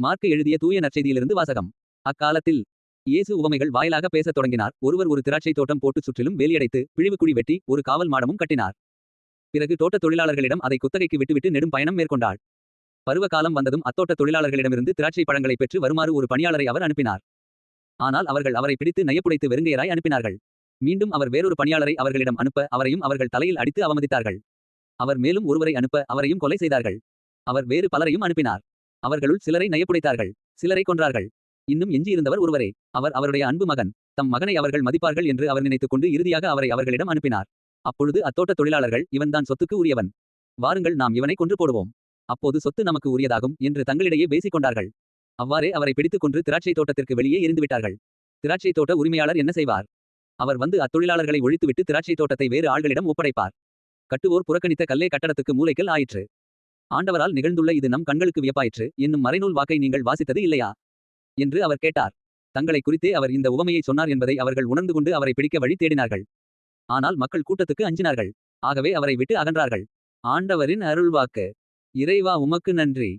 Mark எழுதிய தூய நற்செய்தியிலிருந்து வாசகம். அக்காலத்தில் இயேசு உவமைகள் வாயிலாக பேசத் தொடங்கினார். ஒருவர் ஒரு திராட்சை தோட்டம் போட்டு சுற்றிலும் வேலியடைத்து பிழிவுக்குழி வெட்டி ஒரு காவல் மாடமும் கட்டினார். பிறகு தோட்டத் தொழிலாளர்களிடம் அதை குத்தகைக்கு விட்டுவிட்டு நெடும் பயணம் மேற்கொண்டாள். பருவ காலம் வந்ததும் அத்தோட்ட தொழிலாளர்களிடமிருந்து திராட்சை பழங்களை பெற்று வருமாறு ஒரு பணியாளரை அவர் அனுப்பினார். ஆனால் அவர்கள் அவரை பிடித்து நையப்புடைத்து வெறுங்கையராய் அனுப்பினார்கள். மீண்டும் அவர் வேறொரு பணியாளரை அவர்களிடம் அனுப்ப அவரையும் அவர்கள் தலையில் அடித்து அவமதித்தார்கள். அவர் மேலும் ஒருவரை அனுப்ப அவரையும் கொலை செய்தார்கள். அவர் வேறு பலரையும் அனுப்பினார். அவர்களுள் சிலரை நயப்புடைத்தார்கள் சிலரை கொன்றார்கள். இன்னும் எஞ்சியிருந்தவர் ஒருவரே அவர் அவருடைய அன்பு மகன். தம் மகனை அவர்கள் மதிப்பார்கள் என்று அவர் நினைத்துக் கொண்டு இறுதியாக அவரை அவர்களிடம் அனுப்பினார். அப்பொழுது அத்தோட்ட தொழிலாளர்கள் இவன்தான் சொத்துக்கு உரியவன். வாருங்கள் நாம் இவனை கொன்று போடுவோம். அப்போது சொத்து நமக்கு உரியதாகும் என்று தங்களிடையே பேசிக் கொண்டார்கள் அவ்வாறே அவரை பிடித்துக் கொன்று திராட்சை தோட்டத்திற்கு வெளியே எரிந்துவிட்டார்கள் திராட்சை தோட்ட உரிமையாளர் என்ன செய்வார்? அவர் வந்து அத்தொழிலாளர்களை ஒழித்துவிட்டு திராட்சை தோட்டத்தை வேறு ஆள்களிடம் ஒப்படைப்பார். கட்டுவோர் புறக்கணித்த கல்லே கட்டடத்துக்கு மூலைக்கல் ஆயிற்று ஆண்டவரால் நிகழ்ந்துள்ள இது நம் கண்களுக்கு வியப்பாயிற்று. என்னும் மறைநூல் வாக்கை நீங்கள் வாசித்தது இல்லையா? என்று அவர் கேட்டார். தங்களை குறித்தே அவர் இந்த உவமையை சொன்னார் என்பதை அவர்கள் உணர்ந்து கொண்டு அவரை பிடிக்க வழி தேடினார்கள். ஆனால் மக்கள் கூட்டத்துக்கு அஞ்சினார்கள். ஆகவே அவரை விட்டு அகன்றார்கள். ஆண்டவரின் அருள்வாக்கு. இறைவா உமக்கு நன்றி.